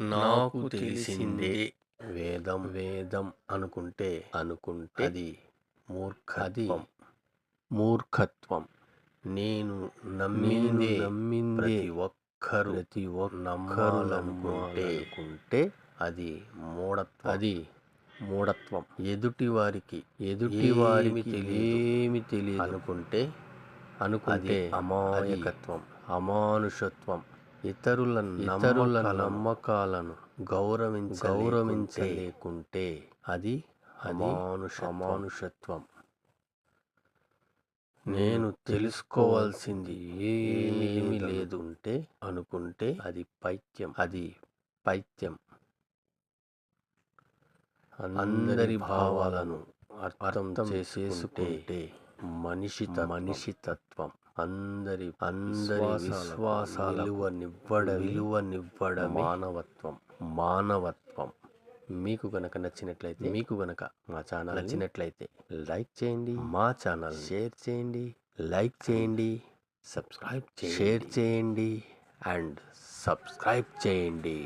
నాకు తెలిసిందే వేదం. వేదం అనుకుంటే అనుకుంటే అది మూర్ఖత్వం. మూర్ఖత్వం. నేను నమ్మిందే నమ్మిందే ఒక్కరు ప్రతి ఒక్కరు నమ్ముకుంటే అది మూఢత్వం. అది మూఢత్వం. ఎదుటి వారికి ఎదుటి వారికి తెలియమి తెలియదు. అనుకుంటే అనుకుంటే అమాయకత్వం. అమానుషత్వం. ఇతరుల ఇతరుల నమ్మకాలను గౌరవించ గౌరవించలేకుంటే అది అమానుష అమానుషత్వం. నేను తెలుసుకోవాల్సింది ఏమీ లేదు ఉంటే అనుకుంటే అది పైత్యం. అది పైత్యం. అందరి భావాలను అర్థం చేసుకుంటే మనిషి మనిషి తత్వం అందరి అందరి విశ్వాసాల విలువనివ్వడ విలువనివ్వడ మానవత్వం. మానవత్వం. మీకు గనక నచ్చినట్లయితే మీకు గనక మా ఛానల్ నచ్చినట్లయితే లైక్ చేయండి మా ఛానల్ షేర్ చేయండి లైక్ చేయండి సబ్స్క్రైబ్ షేర్ చేయండి అండ్ సబ్స్క్రైబ్ చేయండి.